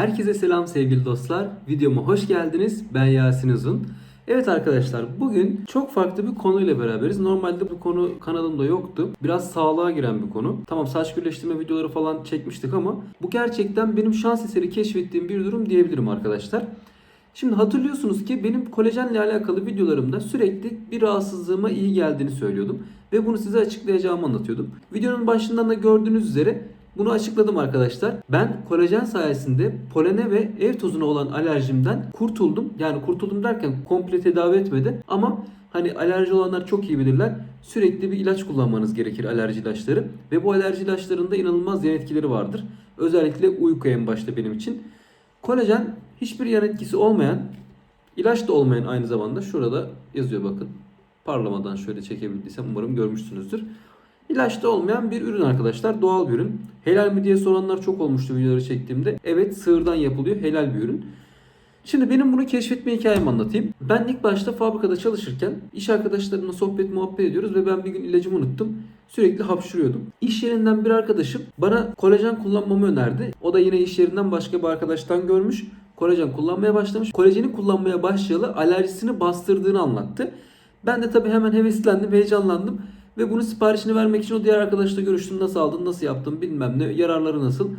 Herkese selam sevgili dostlar. Videoma hoş geldiniz. Ben Yasin Uzun. Evet arkadaşlar bugün çok farklı bir konuyla beraberiz. Normalde bu konu kanalımda yoktu. Biraz sağlığa giren bir konu. Tamam saç birleştirme videoları falan çekmiştik ama bu gerçekten benim şans eseri keşfettiğim bir durum diyebilirim arkadaşlar. Şimdi hatırlıyorsunuz ki benim kolajenle alakalı videolarımda sürekli bir rahatsızlığıma iyi geldiğini söylüyordum. Ve bunu size açıklayacağımı anlatıyordum. Videonun başından da gördüğünüz üzere bunu açıkladım arkadaşlar. Ben kolajen sayesinde polene ve ev tozuna olan alerjimden kurtuldum. Yani kurtuldum derken komple tedavi etmedi ama hani alerji olanlar çok iyi bilirler. Sürekli bir ilaç kullanmanız gerekir alerji ilaçları ve bu alerji ilaçlarında inanılmaz yan etkileri vardır. Özellikle uyku en başta benim için. Kolajen hiçbir yan etkisi olmayan, ilaç da olmayan aynı zamanda şurada yazıyor bakın. Parlamadan şöyle çekebildiysem umarım görmüşsünüzdür. İlaçta olmayan bir ürün arkadaşlar. Doğal bir ürün. Helal mi diye soranlar çok olmuştu videoları çektiğimde. Evet sığırdan yapılıyor. Helal bir ürün. Şimdi benim bunu keşfetme hikayemi anlatayım. Ben ilk başta fabrikada çalışırken iş arkadaşlarımla sohbet muhabbet ediyoruz ve ben bir gün ilacımı unuttum. Sürekli hapşırıyordum. İş yerinden bir arkadaşım bana kolajen kullanmamı önerdi. O da yine iş yerinden başka bir arkadaştan görmüş. Kolajen kullanmaya başlamış. Kolajeni kullanmaya başlayalı alerjisini bastırdığını anlattı. Ben de tabii hemen heveslendim, heyecanlandım. Ve bunun siparişini vermek için o diğer arkadaşla görüştüm. Nasıl aldın, nasıl yaptın bilmem ne, yararları nasıl.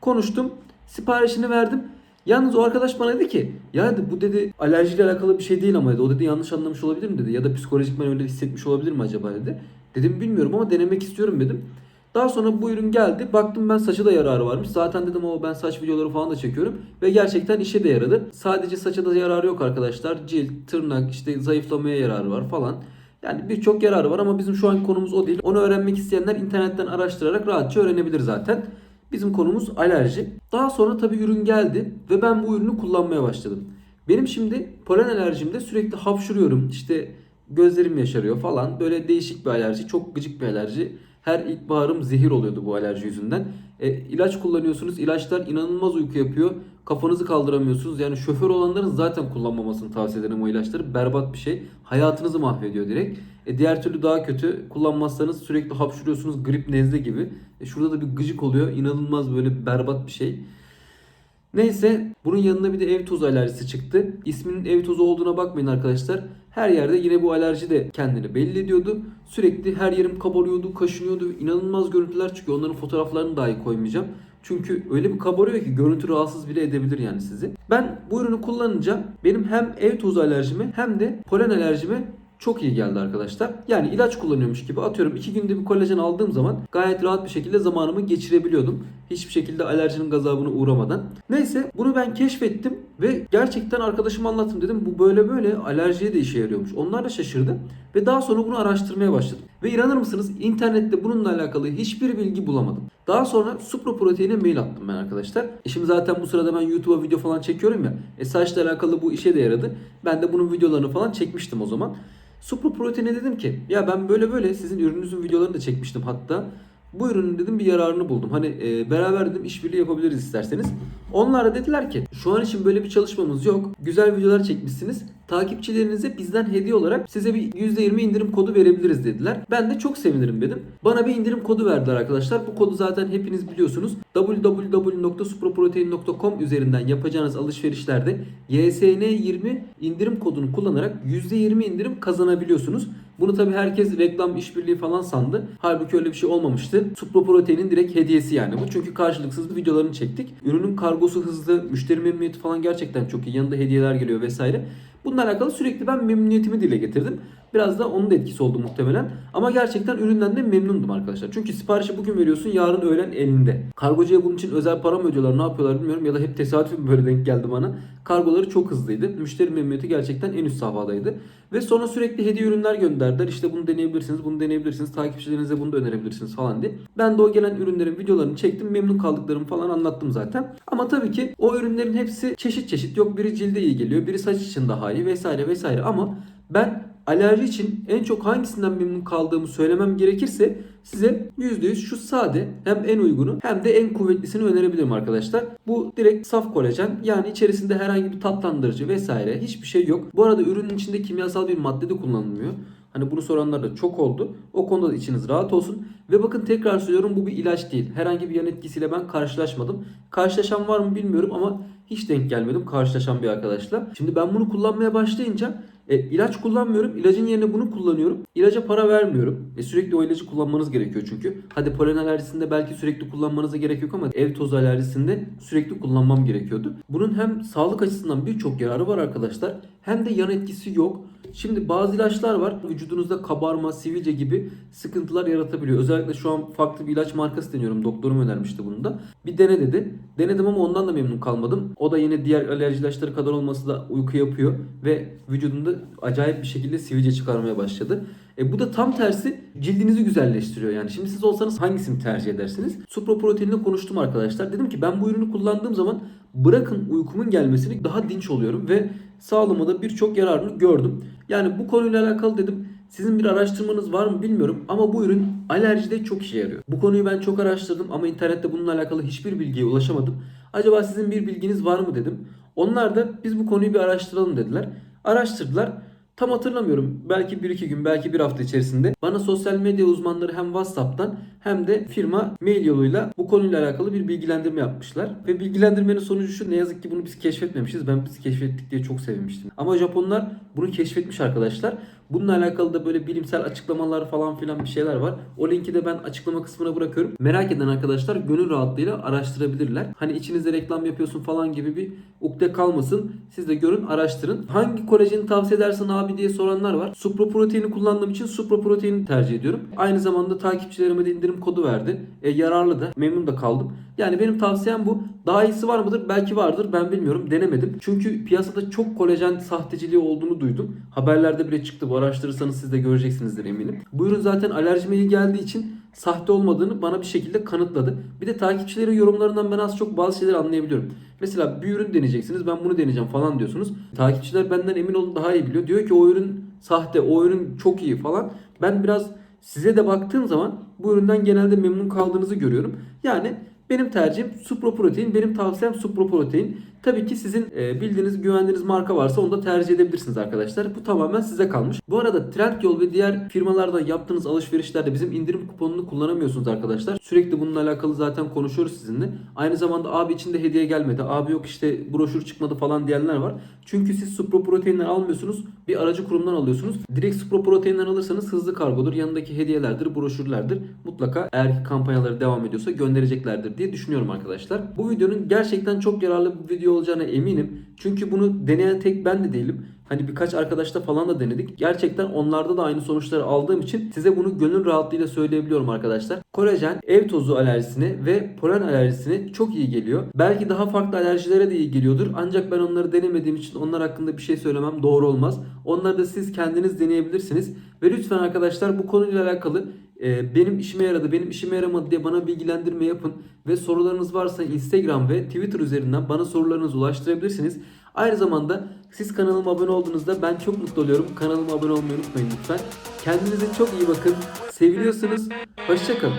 Konuştum, siparişini verdim. Yalnız o arkadaş bana dedi ki ya dedi, bu dedi alerjiyle alakalı bir şey değil ama dedi. O dedi yanlış anlamış olabilir mi dedi. Ya da psikolojik ben öyle hissetmiş olabilir mi acaba dedi. Dedim bilmiyorum ama denemek istiyorum dedim. Daha sonra bu ürün geldi. Baktım ben saça da yararı varmış. Zaten dedim o ben saç videoları falan da çekiyorum. Ve gerçekten işe de yaradı. Sadece saça da yararı yok arkadaşlar. Cilt, tırnak, işte zayıflamaya yararı var falan. Yani birçok yararı var ama bizim şu an konumuz o değil. Onu öğrenmek isteyenler internetten araştırarak rahatça öğrenebilir zaten. Bizim konumuz alerji. Daha sonra tabii ürün geldi ve ben bu ürünü kullanmaya başladım. Benim şimdi polen alerjimde sürekli hapşuruyorum. İşte gözlerim yaşarıyor falan. Böyle değişik bir alerji. Çok gıcık bir alerji. Her ilkbaharım zehir oluyordu bu alerji yüzünden. E, ilaç kullanıyorsunuz. İlaçlar inanılmaz uyku yapıyor. Kafanızı kaldıramıyorsunuz. Yani şoför olanların zaten kullanmamasını tavsiye ederim o ilaçları. Berbat bir şey. Hayatınızı mahvediyor direkt. E, diğer türlü daha kötü. Kullanmazsanız sürekli hapşuruyorsunuz. Grip, nezle gibi. E, şurada da bir gıcık oluyor. İnanılmaz böyle berbat bir şey. Neyse bunun yanına bir de ev tozu alerjisi çıktı. İsminin ev tozu olduğuna bakmayın arkadaşlar. Her yerde yine bu alerji de kendini belli ediyordu. Sürekli her yerim kabarıyordu, kaşınıyordu. İnanılmaz görüntüler çıkıyor. Onların fotoğraflarını dahi koymayacağım. Çünkü öyle bir kabarıyor ki görüntü rahatsız bile edebilir yani sizi. Ben bu ürünü kullanınca benim hem ev tozu alerjime hem de polen alerjime çok iyi geldi arkadaşlar. Yani ilaç kullanıyormuş gibi atıyorum 2 günde bir kolajen aldığım zaman gayet rahat bir şekilde zamanımı geçirebiliyordum. Hiçbir şekilde alerjinin gazabına uğramadan. Neyse bunu ben keşfettim ve gerçekten arkadaşıma anlattım dedim bu böyle böyle alerjiye de işe yarıyormuş. Onlar da şaşırdı ve daha sonra bunu araştırmaya başladım. Ve inanır mısınız internette bununla alakalı hiçbir bilgi bulamadım. Daha sonra Supra Protein'e mail attım ben arkadaşlar. E şimdi zaten bu sırada ben YouTube'a video falan çekiyorum ya. E saçla alakalı bu işe de yaradı. Ben de bunun videolarını falan çekmiştim o zaman. Supra Protein'e dedim ki ya ben böyle böyle sizin ürününüzün videolarını da çekmiştim hatta. Bu ürünün dedim bir yararını buldum. Hani e, beraber dedim işbirliği yapabiliriz isterseniz. Onlar da dediler ki şu an için böyle bir çalışmamız yok. Güzel videolar çekmişsiniz. Takipçilerinize bizden hediye olarak size bir %20 indirim kodu verebiliriz dediler. Ben de çok sevinirim dedim. Bana bir indirim kodu verdiler arkadaşlar. Bu kodu zaten hepiniz biliyorsunuz. www.supraprotein.com üzerinden yapacağınız alışverişlerde YSN20 indirim kodunu kullanarak %20 indirim kazanabiliyorsunuz. Bunu tabi herkes reklam işbirliği falan sandı. Halbuki öyle bir şey olmamıştı. Supra Protein'in direkt hediyesi yani bu. Çünkü karşılıksız videolarını çektik. Ürünün kargosu hızlı, müşteri memnuniyeti falan gerçekten çok iyi. Yanında hediyeler geliyor vesaire. Bununla alakalı sürekli ben memnuniyetimi dile getirdim. Biraz da onun da etkisi oldu muhtemelen. Ama gerçekten üründen de memnundum arkadaşlar. Çünkü siparişi bugün veriyorsun yarın öğlen elinde. Kargocuya bunun için özel para mı ödüyorlar ne yapıyorlar bilmiyorum. Ya da hep tesadüf böyle denk geldi bana. Kargoları çok hızlıydı. Müşteri memnuniyeti gerçekten en üst safhadaydı. Ve sonra sürekli hediye ürünler gönderdiler. İşte bunu deneyebilirsiniz, bunu deneyebilirsiniz. Takipçilerinize bunu da önerebilirsiniz falan diye. Ben de o gelen ürünlerin videolarını çektim. Memnun kaldıklarımı falan anlattım zaten. Ama tabii ki o ürünlerin hepsi çeşit çeşit. Yok biri cilde iyi geliyor, biri saç için daha iyi vesaire vesaire. Ama ben alerji için en çok hangisinden memnun kaldığımı söylemem gerekirse size %100 şu sade hem en uygunu hem de en kuvvetlisini önerebilirim arkadaşlar. Bu direkt saf kolajen yani içerisinde herhangi bir tatlandırıcı vesaire hiçbir şey yok. Bu arada ürünün içinde kimyasal bir madde de kullanılmıyor. Hani bunu soranlar da çok oldu. O konuda da içiniz rahat olsun. Ve bakın tekrar söylüyorum bu bir ilaç değil. Herhangi bir yan etkisiyle ben karşılaşmadım. Karşılaşan var mı bilmiyorum ama hiç denk gelmedim karşılaşan bir arkadaşla. Şimdi ben bunu kullanmaya başlayınca e, ilaç kullanmıyorum. İlacın yerine bunu kullanıyorum. İlaca para vermiyorum. E, sürekli o ilacı kullanmanız gerekiyor çünkü. Hadi polen alerjisinde belki sürekli kullanmanıza gerek yok ama ev tozu alerjisinde sürekli kullanmam gerekiyordu. Bunun hem sağlık açısından birçok yararı var arkadaşlar. Hem de yan etkisi yok. Şimdi bazı ilaçlar var vücudunuzda kabarma, sivilce gibi sıkıntılar yaratabiliyor. Özellikle şu an farklı bir ilaç markası deniyorum. Doktorum önermişti bunu da. Bir dene dedi. Denedim ama ondan da memnun kalmadım. O da yine diğer alerji ilaçları kadar olması da uyku yapıyor ve vücudunda acayip bir şekilde sivilce çıkarmaya başladı. E bu da tam tersi cildinizi güzelleştiriyor yani. Şimdi siz olsanız hangisini tercih edersiniz? Supraproteinle konuştum arkadaşlar. Dedim ki ben bu ürünü kullandığım zaman bırakın uykumun gelmesini daha dinç oluyorum ve sağlığıma da birçok yararını gördüm. Yani bu konuyla alakalı dedim sizin bir araştırmanız var mı bilmiyorum ama bu ürün alerjide çok işe yarıyor. Bu konuyu ben çok araştırdım ama internette bununla alakalı hiçbir bilgiye ulaşamadım. Acaba sizin bir bilginiz var mı dedim. Onlar da biz bu konuyu bir araştıralım dediler. Araştırdılar. Tam hatırlamıyorum. Belki 1-2 gün, belki bir hafta içerisinde bana sosyal medya uzmanları hem WhatsApp'tan hem de firma mail yoluyla bu konuyla alakalı bir bilgilendirme yapmışlar. Ve bilgilendirmenin sonucu şu ne yazık ki bunu biz keşfetmemişiz. Ben biz keşfettik diye çok sevinmiştim. Ama Japonlar bunu keşfetmiş arkadaşlar. Bununla alakalı da böyle bilimsel açıklamalar falan filan bir şeyler var. O linki de ben açıklama kısmına bırakıyorum. Merak eden arkadaşlar gönül rahatlığıyla araştırabilirler. Hani içinizde reklam yapıyorsun falan gibi bir ukde kalmasın. Siz de görün araştırın. Hangi kolajeni tavsiye edersin abi diye soranlar var. Supraproteini kullandığım için supraproteini tercih ediyorum. Aynı zamanda takipçilerime de indirim kodu verdi. E, yararlı da memnun da kaldım. Yani benim tavsiyem bu. Daha iyisi var mıdır? Belki vardır. Ben bilmiyorum. Denemedim. Çünkü piyasada çok kolajen sahteciliği olduğunu duydum. Haberlerde bile çıktı. Bu araştırırsanız siz de göreceksinizdir eminim. Bu ürün zaten alerjime iyi geldiği için sahte olmadığını bana bir şekilde kanıtladı. Bir de takipçilerin yorumlarından ben az çok bazı şeyleri anlayabiliyorum. Mesela bir ürün deneyeceksiniz ben bunu deneyeceğim falan diyorsunuz. Takipçiler benden emin olun daha iyi biliyor. Diyor ki o ürün sahte, o ürün çok iyi falan. Ben biraz size de baktığım zaman bu üründen genelde memnun kaldığınızı görüyorum. Yani benim tercihim Supraprotein, benim tavsiyem Supraprotein. Tabii ki sizin e, bildiğiniz, güvendiğiniz marka varsa onu da tercih edebilirsiniz arkadaşlar. Bu tamamen size kalmış. Bu arada Trendyol ve diğer firmalarda yaptığınız alışverişlerde bizim indirim kuponunu kullanamıyorsunuz arkadaşlar. Sürekli bununla alakalı zaten konuşuyoruz sizinle. Aynı zamanda abi içinde hediye gelmedi, abi yok işte broşür çıkmadı falan diyenler var. Çünkü siz Supraprotein'den almıyorsunuz, bir aracı kurumdan alıyorsunuz. Direkt Supraprotein'den alırsanız hızlı kargodur, yanındaki hediyelerdir, broşürlerdir. Mutlaka eğer kampanyaları devam ediyorsa göndereceklerdir diye düşünüyorum arkadaşlar. Bu videonun gerçekten çok yararlı bir video olacağına eminim. Çünkü bunu deneyen tek ben de değilim. Hani birkaç arkadaşla falan da denedik. Gerçekten onlarda da aynı sonuçları aldığım için size bunu gönül rahatlığıyla söyleyebiliyorum arkadaşlar. Kolajen ev tozu alerjisine ve polen alerjisine çok iyi geliyor. Belki daha farklı alerjilere de iyi geliyordur. Ancak ben onları denemediğim için onlar hakkında bir şey söylemem doğru olmaz. Onları da siz kendiniz deneyebilirsiniz. Ve lütfen arkadaşlar bu konuyla alakalı ee, benim işime yaradı, benim işime yaramadı diye bana bilgilendirme yapın. Ve sorularınız varsa Instagram ve Twitter üzerinden bana sorularınızı ulaştırabilirsiniz. Aynı zamanda siz kanalıma abone olduğunuzda ben çok mutlu oluyorum. Kanalıma abone olmayı unutmayın lütfen. Kendinize çok iyi bakın. Seviliyorsunuz. Hoşçakalın.